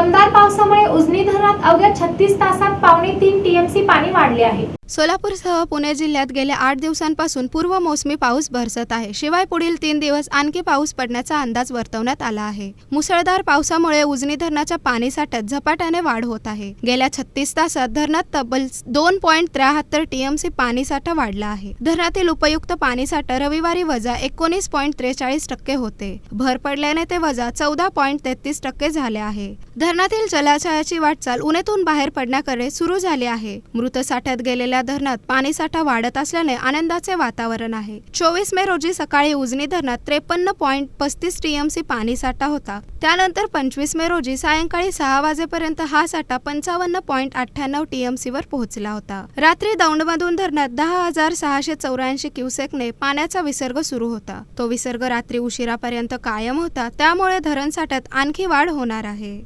दमदार पावसामुळे उजनी धरणात अवघ्या छत्तीस तासात पावणे तीन टीएमसी पाणी वाढले आहे. सोलापूरसह पुणे जिल्ह्यात गेल्या आठ दिवसांपासून पूर्व मोसमी पाऊस बरसत आहे. शिवाय पुढील तीन दिवस आणखी पाऊस पडण्याचा अंदाज वर्तवण्यात आला आहे. मुसळधार पावसामुळे उजनी धरणाच्या पाणीसाठ्यात झपाट्याने वाढ होत आहे. गेल्या छत्तीस तासात धरणात तब्बल दोन पॉईंट त्र्याहत्तर टीएमसी पाणीसाठा वाढला आहे. धरणातील उपयुक्त पाणीसाठा रविवारी वजा एकोणीस पॉईंट त्रेचाळीस टक्के होते. भर पडल्याने ते वजा चौदा पॉईंट तेहतीस टक्के झाले आहे. धरणातील जलाशयाची वाटचाल उन्हेतून बाहेर पडण्याकडे सुरू झाली आहे. मृत साठ्यात गेलेल्या धरणात पाणीसाठा वाढत असल्याने आनंदाचे वातावरण आहे. चोवीस मे रोजी सकाळी उजनी धरणात त्रेपन्न पॉईंट पस्तीस टीएमसी पाणीसाठा होता. त्यानंतर पंचवीस मे रोजी सायंकाळी सहा वाजेपर्यंत हा साठा पंचावन्न पॉईंट अठ्ठ्याण्णव टीएमसी वर पोहोचला होता. रात्री दौंडमधून धरणात दहा हजार सहाशे चौऱ्याऐंशी क्युसेकने पाण्याचा विसर्ग सुरू होता. तो विसर्ग रात्री उशिरापर्यंत कायम होता. त्यामुळे धरण साठ्यात आणखी वाढ होणार आहे.